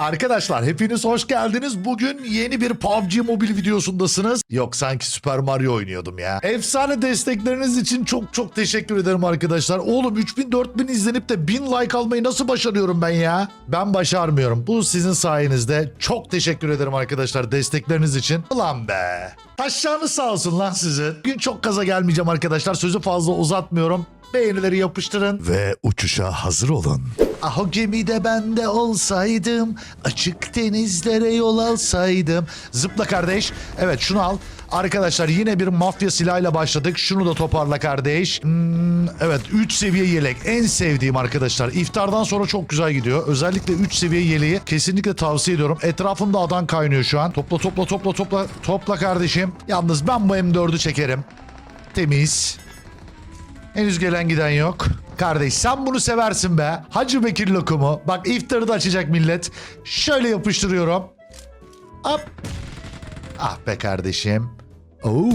Arkadaşlar hepiniz hoş geldiniz. Bugün yeni bir PUBG Mobile videosundasınız. Yok sanki Super Mario oynuyordum ya. Efsane destekleriniz için çok çok teşekkür ederim arkadaşlar. Oğlum 3000 4000 izlenip de 1000 like almayı nasıl başarıyorum ben ya? Ben başarmıyorum. Bu sizin sayenizde. Çok teşekkür ederim arkadaşlar destekleriniz için. Ulan be. Taşlarınız sağ olsun lan sizin. Bugün çok kaza gelmeyeceğim arkadaşlar. Sözü fazla uzatmıyorum. Beğenileri yapıştırın. Ve uçuşa hazır olun. Ah o gemide ben de olsaydım. Açık denizlere yol alsaydım. Zıpla kardeş. Evet şunu al. Arkadaşlar yine bir mafya silahıyla başladık. Şunu da toparla kardeş. Hmm, evet 3 seviye yelek. En sevdiğim arkadaşlar. İftardan sonra çok güzel gidiyor. Özellikle 3 seviye yeleği kesinlikle tavsiye ediyorum. Etrafımda adam kaynıyor şu an. Topla topla topla topla. Topla kardeşim. Yalnız ben bu M4'ü çekerim. Temiz. Henüz gelen giden yok. Kardeş sen bunu seversin be. Hacı Bekir lokumu. Bak iftarı da açacak millet. Şöyle yapıştırıyorum. Hop. Ah be kardeşim. Oo.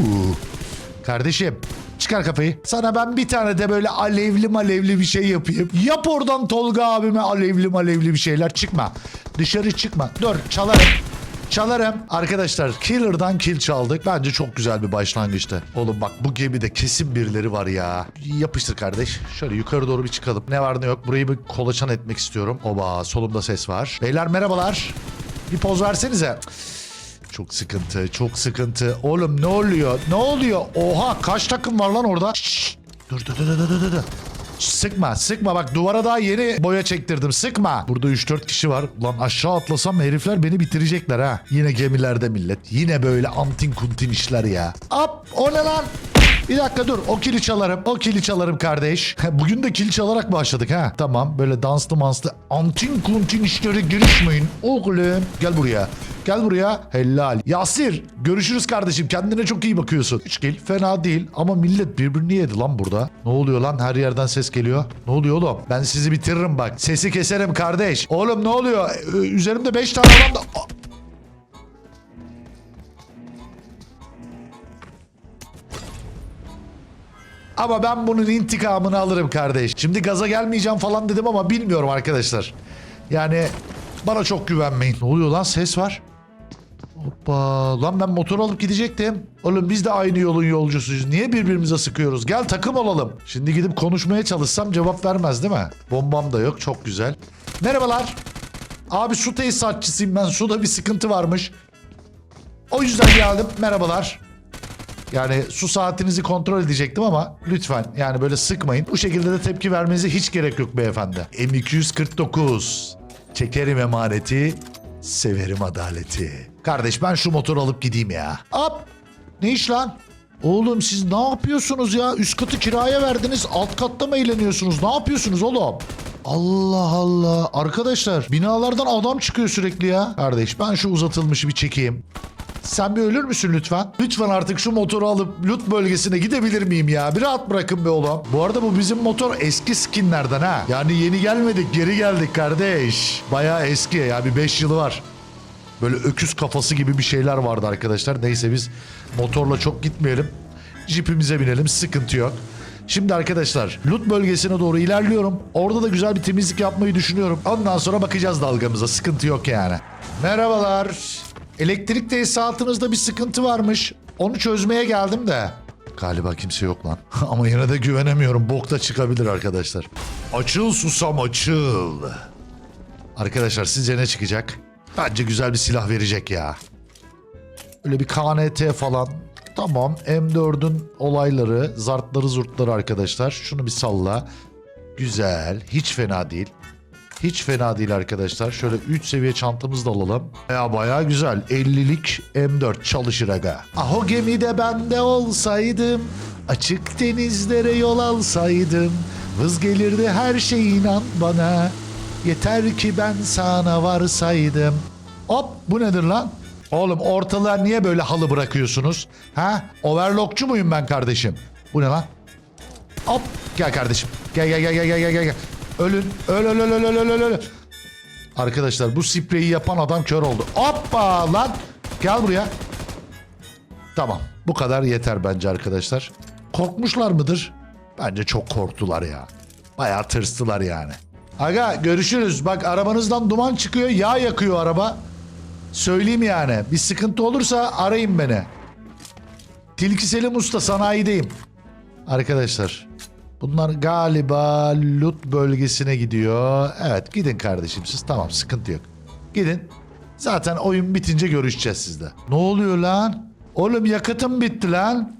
Kardeşim çıkar kafayı. Sana ben bir tane de böyle alevli malevli bir şey yapayım. Yap oradan Tolga abime alevli malevli bir şeyler. Çıkma. Dışarı çıkma. Dur çalarım. Çalarım. Arkadaşlar Killer'dan kill çaldık. Bence çok güzel bir başlangıçtı. Oğlum bak bu gemide kesin birileri var ya. Yapıştır kardeş. Şöyle yukarı doğru bir çıkalım. Ne var ne yok. Burayı bir kolaçan etmek istiyorum. Oba solumda ses var. Beyler merhabalar. Bir poz versenize. Çok sıkıntı, çok sıkıntı. Oğlum ne oluyor? Ne oluyor? Oha kaç takım var lan orada? Şşş. Dur dur dur dur dur dur. Sıkma sıkma bak duvara daha yeni boya çektirdim sıkma. Burada 3-4 kişi var. Lan aşağı atlasam herifler beni bitirecekler ha. Yine gemilerde millet. Yine böyle antin kuntin işler ya. Hop o ne lan? Bir dakika dur o kili çalarım. O kili çalarım kardeş. Bugün de kil çalarak başladık ha. Tamam böyle danslı manslı antin kuntin işlere girişmeyin. Oğlum gel buraya. Gel buraya. Helal. Yasir görüşürüz kardeşim. Kendine çok iyi bakıyorsun. Üç kill fena değil ama millet birbirini yedi lan burada. Ne oluyor lan? Her yerden ses geliyor. Ne oluyor oğlum? Ben sizi bitiririm bak. Sesi keserim kardeş. Oğlum ne oluyor? Ee, Üzerimde 5 tane adam da... Ama ben bunun intikamını alırım kardeş. Şimdi gaza gelmeyeceğim falan dedim ama bilmiyorum arkadaşlar. Yani bana çok güvenmeyin. Ne oluyor lan ses var. Hoppa lan ben motor alıp gidecektim. Oğlum biz de aynı yolun yolcusuyuz. Niye birbirimize sıkıyoruz? Gel takım olalım. Şimdi gidip konuşmaya çalışsam cevap vermez değil mi? Bombam da yok çok güzel. Merhabalar. Abi su tesisatçısıyım ben. Suda bir sıkıntı varmış. O yüzden geldim. Merhabalar. Yani su saatinizi kontrol edecektim ama lütfen yani böyle sıkmayın. Bu şekilde de tepki vermenize hiç gerek yok beyefendi. M249. Çekerim emaneti, severim adaleti. Kardeş ben şu motoru alıp gideyim ya. Hop! Ne iş lan? Oğlum siz ne yapıyorsunuz ya? Üst katı kiraya verdiniz. Alt katta mı eğleniyorsunuz? Ne yapıyorsunuz oğlum? Allah Allah. Arkadaşlar binalardan adam çıkıyor sürekli ya. Kardeş ben şu uzatılmışı bir çekeyim. Sen bir ölür müsün lütfen? Lütfen artık şu motoru alıp loot bölgesine gidebilir miyim ya? Bir rahat bırakın be oğlum. Bu arada bu bizim motor eski skinlerden ha. Yani yeni gelmedik geri geldik kardeş. Bayağı eski ya bir 5 yılı var. Böyle öküz kafası gibi bir şeyler vardı arkadaşlar. Neyse biz motorla çok gitmeyelim. Jipimize binelim sıkıntı yok. Şimdi arkadaşlar loot bölgesine doğru ilerliyorum. Orada da güzel bir temizlik yapmayı düşünüyorum. Ondan sonra bakacağız dalgamıza. Sıkıntı yok yani. Merhabalar. Elektrik tesisatınızda bir sıkıntı varmış. Onu çözmeye geldim de. Galiba kimse yok lan. Ama yine de güvenemiyorum. Bok da çıkabilir arkadaşlar. Açıl susam açıl. Arkadaşlar sizce ne çıkacak? Bence güzel bir silah verecek ya. Öyle bir KNT falan. Tamam M4'ün olayları, zartları zurtları arkadaşlar. Şunu bir salla. Güzel. Hiç fena değil. Hiç fena değil arkadaşlar. Şöyle 3 seviye çantamızı da alalım. Ya bayağı güzel. 50'lik M4 çalışır aga. Ah o gemide ben de olsaydım. Açık denizlere yol alsaydım. Vız gelirdi her şey inan bana. Yeter ki ben sana varsaydım. Hop bu nedir lan? Oğlum ortalığa niye böyle halı bırakıyorsunuz? Ha? Overlockçu muyum ben kardeşim? Bu ne lan? Hop gel kardeşim. Gel gel gel gel gel gel gel. Ölün. Öl öl öl öl öl öl öl. Arkadaşlar bu spreyi yapan adam kör oldu. Hoppa lan. Gel buraya. Tamam. Bu kadar yeter bence arkadaşlar. Korkmuşlar mıdır? Bence çok korktular ya. Bayağı tırstılar yani. Aga görüşürüz. Bak arabanızdan duman çıkıyor. Yağ yakıyor araba. Söyleyeyim yani. Bir sıkıntı olursa arayın beni. Tilki Selim Usta sanayideyim. Arkadaşlar. Bunlar galiba Lut bölgesine gidiyor. Evet gidin kardeşim siz. Tamam sıkıntı yok. Gidin. Zaten oyun bitince görüşeceğiz sizde. Ne oluyor lan? Oğlum yakıtım bitti lan.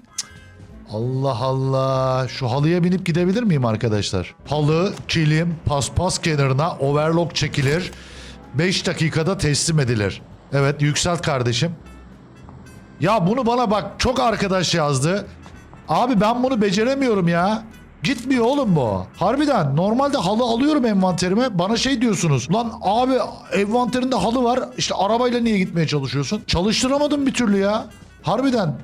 Allah Allah. Şu halıya binip gidebilir miyim arkadaşlar? Halı, kilim, paspas kenarına overlock çekilir. 5 dakikada teslim edilir. Evet yükselt kardeşim. Ya bunu bana bak çok arkadaş yazdı. Abi ben bunu beceremiyorum ya. Gitmiyor oğlum bu. Harbiden normalde halı alıyorum envanterime. Bana şey diyorsunuz. Lan abi envanterinde halı var. İşte arabayla niye gitmeye çalışıyorsun? Çalıştıramadım bir türlü ya. Harbiden.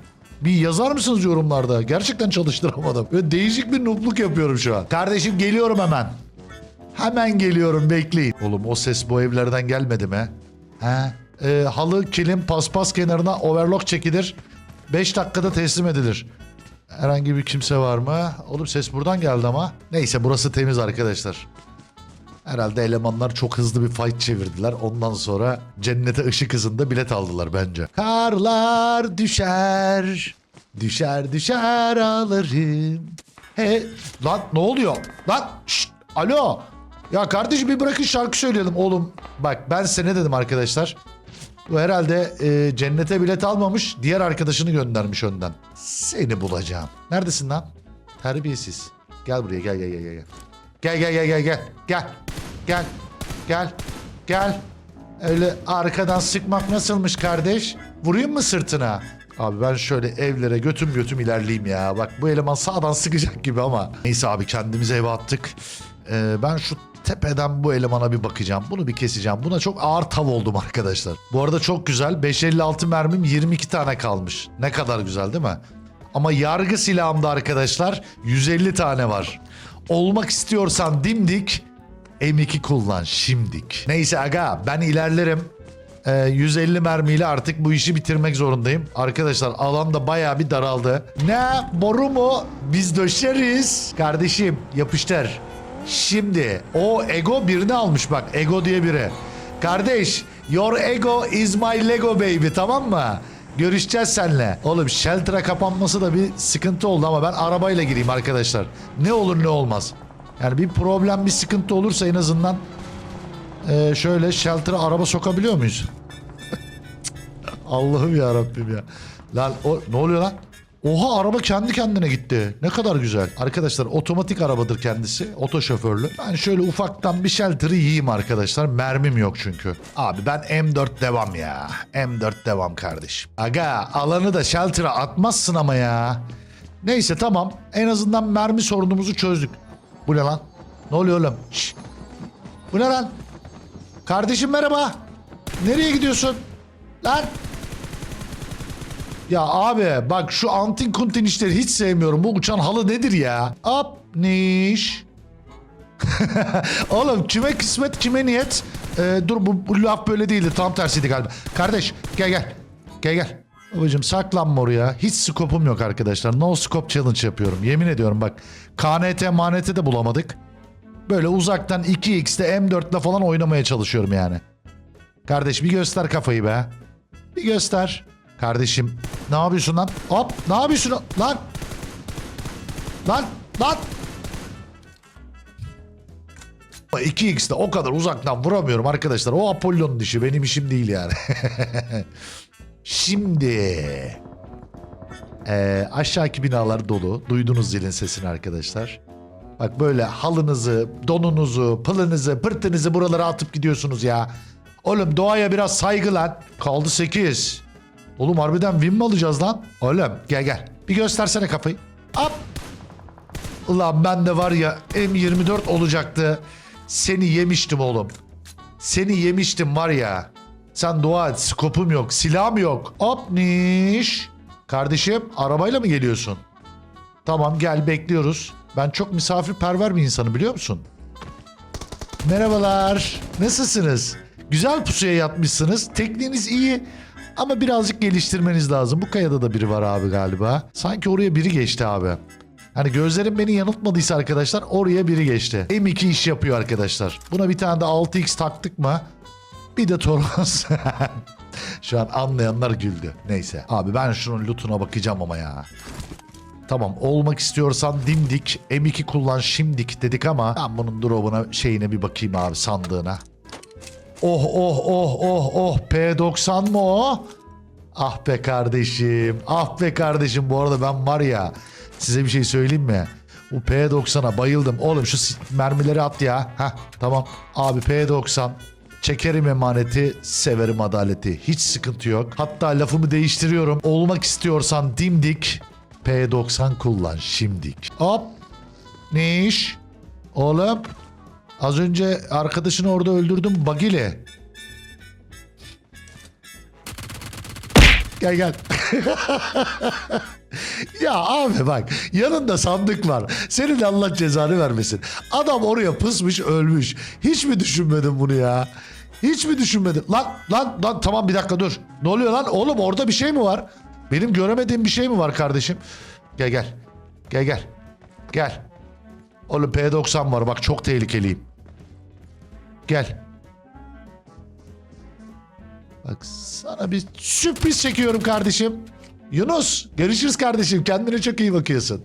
Bir yazar mısınız yorumlarda? Gerçekten çalıştıramadım. Böyle değişik bir nupluk yapıyorum şu an. Kardeşim geliyorum hemen. Hemen geliyorum bekleyin. Oğlum o ses bu evlerden gelmedi mi? He? Ee, halı, kilim, paspas kenarına overlock çekilir. 5 dakikada teslim edilir. Herhangi bir kimse var mı? Oğlum ses buradan geldi ama. Neyse burası temiz arkadaşlar. Herhalde elemanlar çok hızlı bir fight çevirdiler. Ondan sonra cennete ışık hızında bilet aldılar bence. Karlar düşer. Düşer düşer alırım. He lan ne oluyor? Lan şşt, alo. Ya kardeşim bir bırakın şarkı söyleyelim oğlum. Bak ben size ne dedim arkadaşlar? Bu herhalde e, cennete bilet almamış diğer arkadaşını göndermiş önden. Seni bulacağım. Neredesin lan? Terbiyesiz. Gel buraya gel gel gel gel. Gel gel gel gel gel. Gel. Gel. Gel. Gel. Öyle arkadan sıkmak nasılmış kardeş? Vurayım mı sırtına? Abi ben şöyle evlere götüm götüm ilerleyeyim ya. Bak bu eleman sağdan sıkacak gibi ama. Neyse abi kendimize eve attık. Ee, ben şu tepeden bu elemana bir bakacağım. Bunu bir keseceğim. Buna çok ağır tav oldum arkadaşlar. Bu arada çok güzel. 556 mermim 22 tane kalmış. Ne kadar güzel değil mi? Ama yargı silahımda arkadaşlar 150 tane var. Olmak istiyorsan dimdik M2 kullan şimdik. Neyse aga ben ilerlerim. Ee, 150 mermiyle artık bu işi bitirmek zorundayım. Arkadaşlar alan da bayağı bir daraldı. Ne? Boru mu? Biz döşeriz. Kardeşim yapıştır. Şimdi o ego birini almış bak. Ego diye biri. Kardeş your ego is my lego baby tamam mı? Görüşeceğiz seninle. Oğlum shelter'a kapanması da bir sıkıntı oldu ama ben arabayla gireyim arkadaşlar. Ne olur ne olmaz. Yani bir problem bir sıkıntı olursa en azından ee, şöyle shelter'a araba sokabiliyor muyuz? Allah'ım ya Rabbim ya. Lan o ne oluyor lan? Oha araba kendi kendine gitti. Ne kadar güzel. Arkadaşlar otomatik arabadır kendisi. Oto şoförlü. Ben şöyle ufaktan bir shelter'ı yiyeyim arkadaşlar. Mermim yok çünkü. Abi ben M4 devam ya. M4 devam kardeşim. Aga alanı da shelter'a atmazsın ama ya. Neyse tamam. En azından mermi sorunumuzu çözdük. Bu ne lan? Ne oluyor oğlum? Şşş. Bu ne lan? Kardeşim merhaba. Nereye gidiyorsun? Lan. Ya abi bak şu antin kuntin işleri hiç sevmiyorum. Bu uçan halı nedir ya? Hop niş. Oğlum kime kısmet kime niyet. Ee, dur bu, bu laf böyle değildi tam tersiydi galiba. Kardeş gel gel. Gel gel. Babacım saklanma oraya. Hiç skopum yok arkadaşlar. No scope challenge yapıyorum. Yemin ediyorum bak. KNT manete de bulamadık. Böyle uzaktan 2x'te M4'le falan oynamaya çalışıyorum yani. Kardeş bir göster kafayı be. Bir göster. Kardeşim ne yapıyorsun lan? Hop ne yapıyorsun lan? Lan lan. 2x'te o kadar uzaktan vuramıyorum arkadaşlar. O Apollon'un işi benim işim değil yani. Şimdi ee, aşağıki binalar dolu. Duydunuz zilin sesini arkadaşlar. Bak böyle halınızı, donunuzu, pılınızı, pırtınızı buralara atıp gidiyorsunuz ya. Oğlum doğaya biraz saygı lan. Kaldı 8. Oğlum harbiden win mi alacağız lan? Oğlum gel gel. Bir göstersene kafayı. Hop. Ulan ben de var ya M24 olacaktı. Seni yemiştim oğlum. Seni yemiştim var ya. Sen dua et. Skopum yok. Silahım yok. Hop niş. Kardeşim arabayla mı geliyorsun? Tamam gel bekliyoruz. Ben çok misafirperver bir insanım biliyor musun? Merhabalar. Nasılsınız? Güzel pusuya yatmışsınız. Tekniğiniz iyi ama birazcık geliştirmeniz lazım. Bu kayada da biri var abi galiba. Sanki oraya biri geçti abi. Hani gözlerim beni yanıltmadıysa arkadaşlar oraya biri geçti. M2 iş yapıyor arkadaşlar. Buna bir tane de 6x taktık mı? Bir de Toros. Şu an anlayanlar güldü. Neyse. Abi ben şunun lootuna bakacağım ama ya. Tamam olmak istiyorsan dimdik M2 kullan şimdik dedik ama ben bunun drop'una şeyine bir bakayım abi sandığına. Oh oh oh oh oh P90 mı o? Ah be kardeşim. Ah be kardeşim bu arada ben var ya size bir şey söyleyeyim mi? Bu P90'a bayıldım. Oğlum şu mermileri at ya. Heh tamam. Abi P90 Çekerim emaneti, severim adaleti. Hiç sıkıntı yok. Hatta lafımı değiştiriyorum. Olmak istiyorsan dimdik, P90 kullan şimdik. Hop. Ne iş? Oğlum. Az önce arkadaşını orada öldürdüm bagile. Gel gel. ya abi bak yanında sandık var. Senin Allah cezanı vermesin. Adam oraya pısmış ölmüş. Hiç mi düşünmedin bunu ya? Hiç mi düşünmedin? Lan lan lan tamam bir dakika dur. Ne oluyor lan? Oğlum orada bir şey mi var? Benim göremediğim bir şey mi var kardeşim? Gel gel. Gel gel. Gel. Oğlum P90 var bak çok tehlikeliyim. Gel. Bak sana bir sürpriz çekiyorum kardeşim. Yunus görüşürüz kardeşim kendine çok iyi bakıyorsun.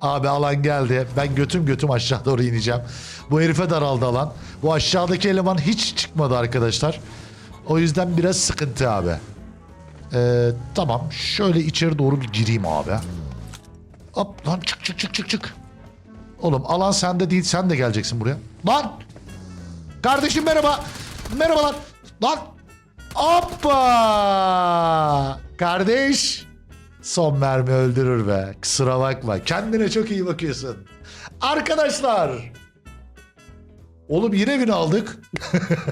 Abi alan geldi. Ben götüm götüm aşağı doğru ineceğim. Bu herife daraldı alan. Bu aşağıdaki eleman hiç çıkmadı arkadaşlar. O yüzden biraz sıkıntı abi. Ee, tamam şöyle içeri doğru bir gireyim abi. Hop lan çık çık çık çık çık. Oğlum alan sende değil sen de geleceksin buraya. Lan! Kardeşim merhaba. Merhabalar. Lan! Hoppa! Kardeş. Son mermi öldürür be. Kusura bakma. Kendine çok iyi bakıyorsun. Arkadaşlar. Oğlum yine bin aldık.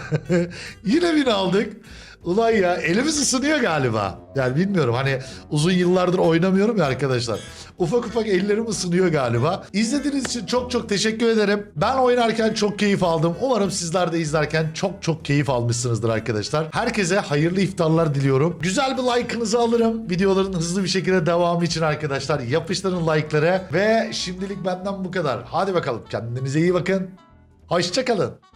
yine bin aldık. Ulan ya elimiz ısınıyor galiba. Yani bilmiyorum hani uzun yıllardır oynamıyorum ya arkadaşlar. Ufak ufak ellerim ısınıyor galiba. İzlediğiniz için çok çok teşekkür ederim. Ben oynarken çok keyif aldım. Umarım sizler de izlerken çok çok keyif almışsınızdır arkadaşlar. Herkese hayırlı iftarlar diliyorum. Güzel bir like'ınızı alırım. Videoların hızlı bir şekilde devamı için arkadaşlar. Yapıştırın like'ları. Ve şimdilik benden bu kadar. Hadi bakalım kendinize iyi bakın. Hoşçakalın.